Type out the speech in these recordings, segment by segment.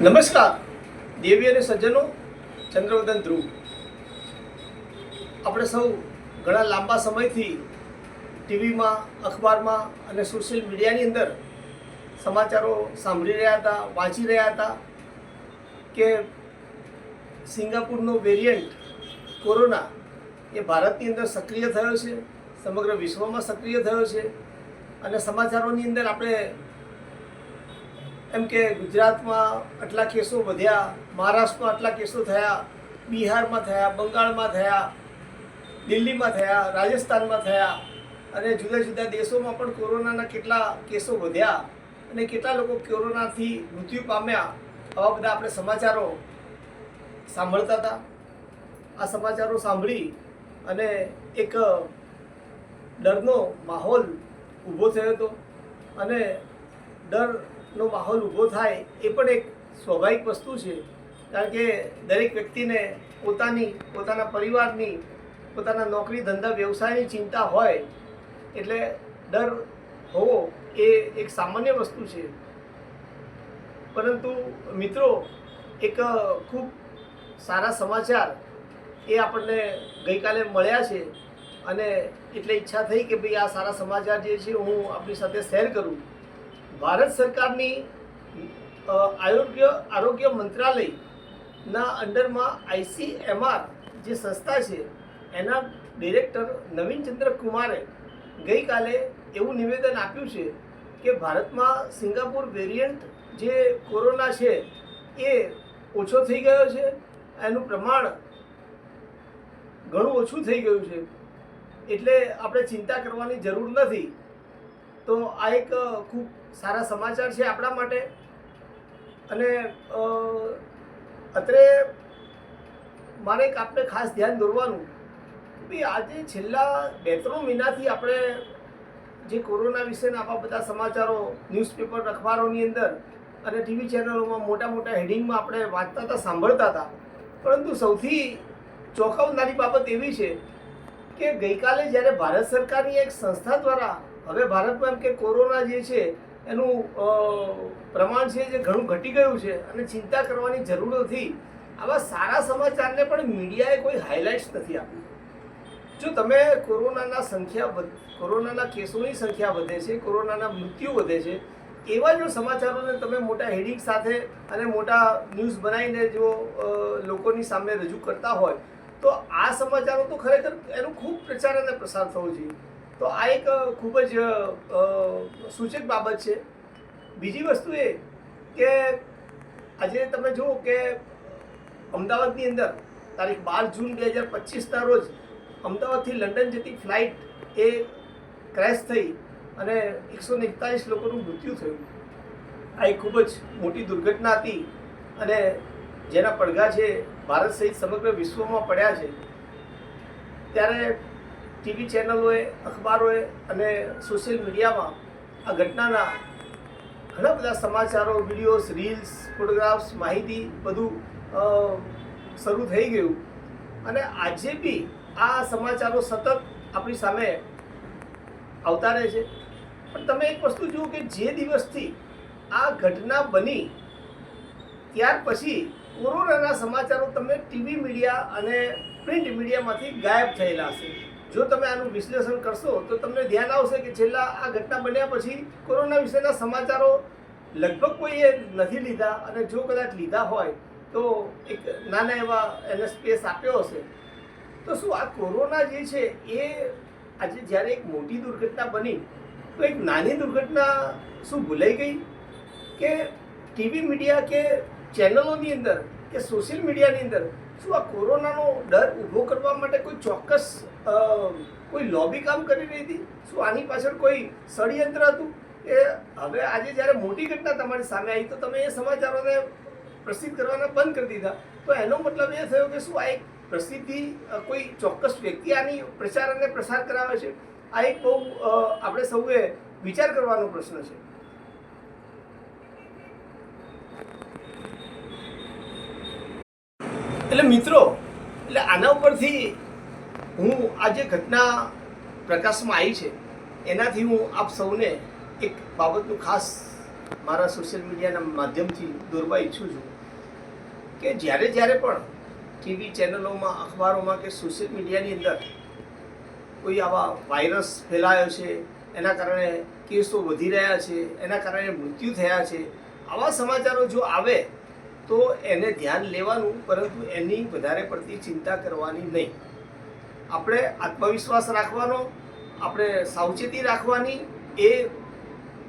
નમસ્કાર, દેવી અને સજ્જનો ચંદ્રવર્ધન ધ્રુવ. આપણે સૌ ઘણા લાંબા સમયથી ટીવીમાં, અખબારમાં અને સોશિયલ મીડિયાની અંદર સમાચારો સાંભળી રહ્યા હતા, વાંચી રહ્યા હતા કે સિંગાપુરનો વેરિયન્ટ કોરોના એ ભારતની અંદર સક્રિય થયો છે, સમગ્ર વિશ્વમાં સક્રિય થયો છે અને સમાચારોની અંદર આપણે એમ કે ગુજરાતમાં આટલા કેસો વધ્યા, મહારાષ્ટ્રમાં આટલા કેસો થયા, બિહારમાં થયા, બંગાળમાં થયા, દિલ્હીમાં થયા, રાજસ્થાનમાં થયા અને જુદા જુદા દેશોમાં પણ કોરોનાના કેટલા કેસો વધ્યા અને કેટલા લોકો કોરોનાથી મૃત્યુ પામ્યા, આવા બધા આપણે સમાચારો સાંભળતા હતા. આ સમાચારો સાંભળી અને એક ડરનો માહોલ ઊભો થયો હતો અને ડરનો માહોલ ઊભો થાય એ પણ એક સ્વાભાવિક વસ્તુ છે. કારણ કે દરેક વ્યક્તિને પોતાની, પોતાના પરિવારની, પોતાના નોકરી ધંધા વ્યવસાયની ચિંતા હોય, એટલે ડર હોવો એ એક સામાન્ય વસ્તુ છે. પરંતુ મિત્રો, એક ખૂબ સારા સમાચાર એ આપણને ગઈકાલે મળ્યા છે અને એટલે ઈચ્છા થઈ કે ભાઈ આ સારા સમાચાર જે છે હું આપણી સાથે શેર કરું. ભારત સરકારની આરોગ્ય આરોગ્ય મંત્રાલયના અંડરમાં આઈસીએમઆર જે સંસ્થા છે, એના ડિરેક્ટર નવીનચંદ્ર કુમારે ગઈકાલે એવું નિવેદન આપ્યું છે કે ભારતમાં સિંગાપુર વેરિયન્ટ જે કોરોના છે, એ ઓછો થઈ ગયો છે, એનું પ્રમાણ ઘણું ઓછું થઈ ગયું છે. એટલે આપણે ચિંતા કરવાની જરૂર નથી. તો આ એક ખૂબ સારા સમાચાર છે આપણા માટે. અને અત્રે મારે એક આપણે ખાસ ધ્યાન દોરવાનું ભાઈ આજે છેલ્લા બે ત્રણ મહિનાથી આપણે જે કોરોના વિશેના આવા બધા સમાચારો ન્યૂઝપેપર અખબારોની અંદર અને ટીવી ચેનલોમાં મોટા મોટા હેડિંગમાં આપણે વાંચતા હતા, સાંભળતા હતા. પરંતુ સૌથી ચોંકાવનારી બાબત એવી છે કે ગઈકાલે જ્યારે ભારત સરકારની એક સંસ્થા દ્વારા હવે ભારતમાં એમ કે કોરોના જે છે એનું પ્રમાણ છે જે ઘણું ઘટી ગયું છે અને ચિંતા કરવાની જરૂર નથી. આવા સારા સમાચારને પણ મીડિયાએ કોઈ હાઇલાઇટ્સ નથી આપી. જો તમે કોરોનાના સંખ્યા કોરોનાના કેસોની સંખ્યા વધે છે, કોરોનાના મૃત્યુ વધે છે, એવા જો સમાચારોને તમે મોટા હેડિંગ સાથે અને મોટા ન્યૂઝ બનાવીને જો લોકોની સામે રજૂ કરતા હોય, તો આ સમાચારો તો ખરેખર એનું ખૂબ પ્રચાર અને પ્રસાર થવો જોઈએ. તો આ એક ખૂબ જ સૂચક બાબત છે. બીજી વસ્તુ એ કે આજે તમે જુઓ કે અમદાવાદની અંદર તારીખ બાર જૂન બે હજાર પચીસના રોજ અમદાવાદથી લંડન જતી ફ્લાઇટ એ ક્રેશ થઈ અને એકસો એકતાલીસ લોકોનું મૃત્યુ થયું. આ એક ખૂબ જ મોટી દુર્ઘટના હતી અને જેના પડઘા છે ભારત સહિત સમગ્ર વિશ્વમાં પડ્યા છે. ત્યારે ટીવી ચેનલોએ, અખબારોએ અને સોશિયલ મીડિયામાં આ ઘટનાના ઘણા બધા સમાચારો, વિડીયોઝ, રીલ્સ, ફોટોગ્રાફ્સ, માહિતી બધું શરૂ થઈ ગયું. અને આજે બી આ સમાચારો સતત આપણી સામે આવતા રહે છે. પણ તમે એક વસ્તુ જુઓ કે જે દિવસથી આ ઘટના બની, ત્યાર પછી કોરોનાના સમાચારો તમે ટીવી મીડિયા અને પ્રિન્ટ મીડિયામાંથી ગાયબ થયેલા હશે. જો તમે આનું વિશ્લેષણ કરશો, તો તમને ધ્યાન આવશે કે છેલ્લા આ ઘટના બન્યા પછી કોરોના વિશેના સમાચારો લગભગ કોઈએ નથી લીધા અને જો કદાચ લીધા હોય તો એક નાના એવા એને સ્પેસ આપ્યો હશે. તો શું આ કોરોના જે છે એ આજે જ્યારે એક મોટી દુર્ઘટના બની, તો એક નાની દુર્ઘટના શું ભૂલાઈ ગઈ? કે ટીવી મીડિયા કે ચેનલોની અંદર કે સોશિયલ મીડિયાની અંદર શું આ કોરોનાનો ડર ઊભો કરવા માટે કોઈ ચોક્કસ કોઈ લોબી કામ કરી રહી હતી? શું આની પાછળ કોઈ ષડયંત્ર હતું? એ હવે આજે જ્યારે મોટી ઘટના તમારી સામે આવી, તો તમે એ સમાચારોને પ્રસિદ્ધ કરવાના બંધ કરી દીધા. તો એનો મતલબ એ થયો કે શું આ એક પ્રસિદ્ધિ કોઈ ચોક્કસ વ્યક્તિ આની પ્રચાર અને પ્રસાર કરાવે છે? આ એક બહુ આપણે સૌએ વિચાર કરવાનો પ્રશ્ન છે. એટલે મિત્રો, એટલે આના ઉપરથી હું આ જે ઘટના પ્રકાશમાં આવી છે, એનાથી હું આપ સૌને એક બાબતનું ખાસ મારા સોશિયલ મીડિયાના માધ્યમથી દોરવા ઈચ્છું છું કે જ્યારે જ્યારે પણ ટીવી ચેનલોમાં અખબારોમાં કે સોશિયલ મીડિયાની અંદર કોઈ આવા વાયરસ ફેલાયો છે, એના કારણે કેસો વધી રહ્યા છે, એના કારણે મૃત્યુ થયા છે, આવા સમાચારો જો આવે તો એને ધ્યાન લેવાનું, પરંતુ એની વધારે પડતી ચિંતા કરવાની નહીં. આપણે આત્મવિશ્વાસ રાખવાનો, આપણે સાવચેતી રાખવાની એ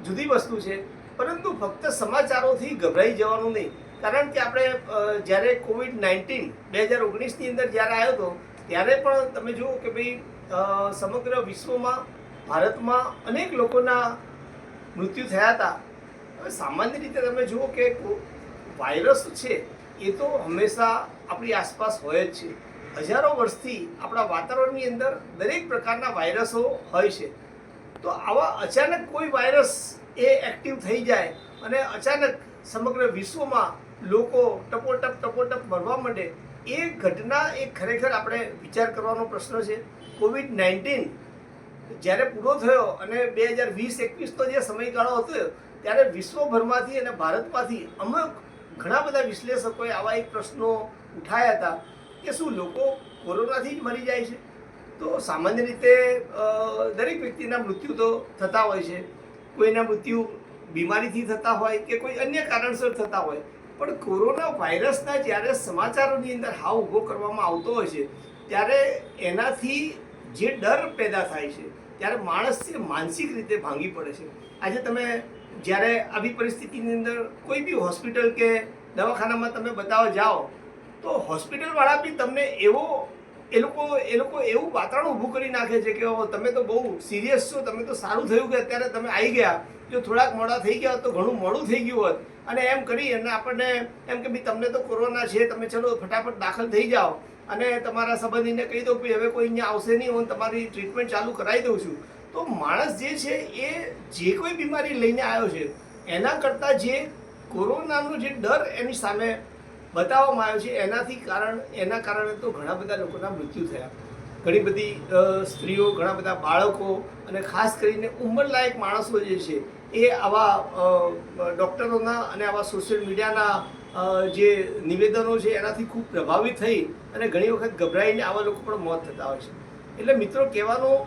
જુદી વસ્તુ છે, પરંતુ ફક્ત સમાચારોથી ગભરાઈ જવાનું નહીં. કારણ કે આપણે જ્યારે કોવિડ નાઇન્ટીન બે હજાર ઓગણીસની અંદર જ્યારે આવ્યો હતો, ત્યારે પણ તમે જુઓ કે ભાઈ સમગ્ર વિશ્વમાં, ભારતમાં અનેક લોકોના મૃત્યુ થયા હતા. સામાન્ય રીતે તમે જુઓ કે વાયરસ છે, એ તો હંમેશા આપણી આસપાસ હોય જ છે. હજારો વર્ષથી આપણા વાતાવરણની અંદર દરેક પ્રકારના વાયરસો હોય છે. તો આવા અચાનક કોઈ વાયરસ એ એક્ટિવ થઈ જાય અને અચાનક સમગ્ર વિશ્વમાં લોકો ટપોટપ ટપોટપ મરવા માંડે, એ ઘટના એ ખરેખર આપણે વિચાર કરવાનો પ્રશ્ન છે. કોવિડ નાઇન્ટીન જ્યારે પૂરો થયો અને બે હજાર વીસ એકવીસનો જે સમયગાળો હતો, ત્યારે વિશ્વભરમાંથી અને ભારતમાંથી અમુક ઘણા બધા વિશ્લેષકોએ આવા એક પ્રશ્નો ઉઠાયા હતા કે શું લોકો કોરોનાથી જ મરી જાય છે? તો સામાન્ય રીતે દરેક વ્યક્તિના મૃત્યુ તો થતા હોય છે. કોઈના મૃત્યુ બીમારીથી થતા હોય કે કોઈ અન્ય કારણસર થતા હોય. પણ કોરોના વાયરસના જ્યારે સમાચારોની અંદર હાવ ઊભો કરવામાં આવતો હોય છે, ત્યારે એનાથી જે ડર પેદા થાય છે, ત્યારે માણસ છે માનસિક રીતે ભાંગી પડે છે. આજે તમે જ્યારે આવી પરિસ્થિતિની અંદર કોઈ બી હોસ્પિટલ કે દવાખાનામાં તમે બતાવવા જાઓ તો હોસ્પિટલવાળા બી તમને એવો એ લોકો એ લોકો એવું વાતાવરણ ઊભું કરી નાખે છે કે "ઓહો, તમે તો બહુ સિરિયસ છો તમે તો સારું થયું કે અત્યારે તમે આવી ગયા. જો થોડાક મોડા થઈ ગયા તો ઘણું મોડું થઈ ગયું હોત. અને એમ કરી અને આપણને એમ કે ભાઈ તમને તો કોરોના છે તમે ચલો ફટાફટ દાખલ થઈ જાઓ. અને તમારા સંબંધીને કહી દો કે હવે કોઈ અહીંયા આવશે નહીં હું તમારી ટ્રીટમેન્ટ ચાલુ કરાવી દઉં છું. તો માણસ જે છે એ જે કોઈ બીમારી લઈને આવ્યો છે, એના કરતાં જે કોરોનાનો જે ડર એની સામે બતાવવામાં આવ્યો છે, એનાથી કારણ, એના કારણે તો ઘણા બધા લોકોના મૃત્યુ થયા. ઘણી બધી સ્ત્રીઓ, ઘણા બધા બાળકો અને ખાસ કરીને ઉંમરલાયક માણસો જે છે એ આવા ડૉક્ટરોના અને આવા સોશિયલ મીડિયાના જે નિવેદનો છે એનાથી ખૂબ પ્રભાવિત થઈ અને ઘણી વખત ગભરાઈને આવા લોકો પણ મોત થતા હોય છે. એટલે મિત્રો, કહેવાનું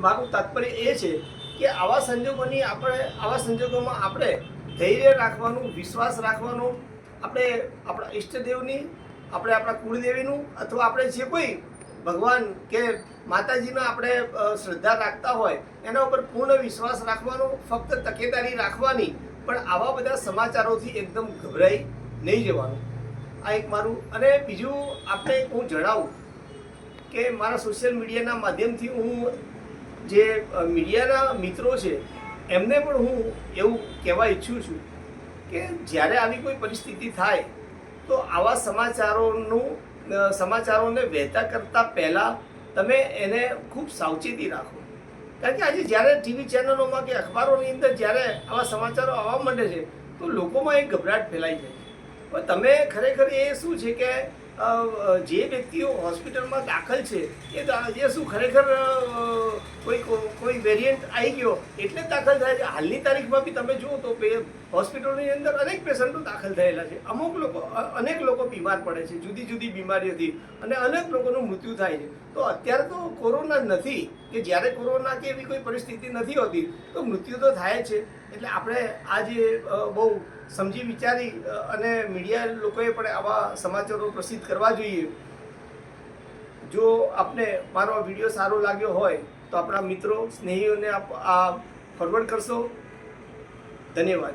મારું તાત્પર્ય એ છે કે આવા સંજોગોની આપણે, આવા સંજોગોમાં આપણે ધૈર્ય રાખવાનું, વિશ્વાસ રાખવાનો, આપણે આપણા ઈષ્ટદેવની, આપણે આપણા કુળદેવીનું, અથવા આપણે જે કોઈ ભગવાન કે માતાજીના આપણે શ્રદ્ધા રાખતા હોય, એના ઉપર પૂર્ણ વિશ્વાસ રાખવાનો, ફક્ત તકેદારી રાખવાની, પણ આવા બધા સમાચારોથી એકદમ ગભરાઈ નહીં જવાનું. આ એક મારું, અને બીજું આપણે હું જણાવું કે મારા સોશિયલ મીડિયાના માધ્યમથી હું જે મીડિયાના મિત્રો છે, એમને પણ હું એવું કહેવા ઈચ્છું છું કે જ્યારે આવી કોઈ પરિસ્થિતિ થાય, તો આવા સમાચારોનું સમાચારોને વહેતા કરતાં પહેલાં તમે એને ખૂબ સાવચેતી રાખો. કારણ કે આજે જ્યારે ટીવી ચેનલોમાં કે અખબારોની અંદર જ્યારે આવા સમાચારો આવવા માંડે છે, તો લોકોમાં એક ગભરાટ ફેલાઈ જાય છે. પણ તમે ખરેખર એ શું છે કે જે વ્યક્તિઓ હોસ્પિટલમાં દાખલ છે, એ શું ખરેખર કોઈ કોઈ વેરિયન્ટ આવી ગયો, એટલે દાખલ થાય છે. હાલની તારીખમાં બી તમે જુઓ તો હોસ્પિટલની અંદર અનેક પેશન્ટો દાખલ થયેલા છે. અમુક લોકો અનેક લોકો બીમાર પડે છે, જુદી જુદી બીમારીઓથી અને અનેક લોકોનું મૃત્યુ થાય છે. તો અત્યારે તો કોરોના નથી, કે જ્યારે કોરોના કે એવી કોઈ પરિસ્થિતિ નથી હોતી, તો મૃત્યુ તો થાય છે. એટલે આપણે આજે બહુ સમજી વિચારી અને મીડિયા લોકોએ પણ આવા સમાચારો પ્રસિદ્ધ કરવા જોઈએ. જો આપને મારો વીડિયો સારો લાગ્યો હોય તો આપણા મિત્રો સ્નેહીઓને આપ આ ફોરવર્ડ કરશો. ધન્યવાદ.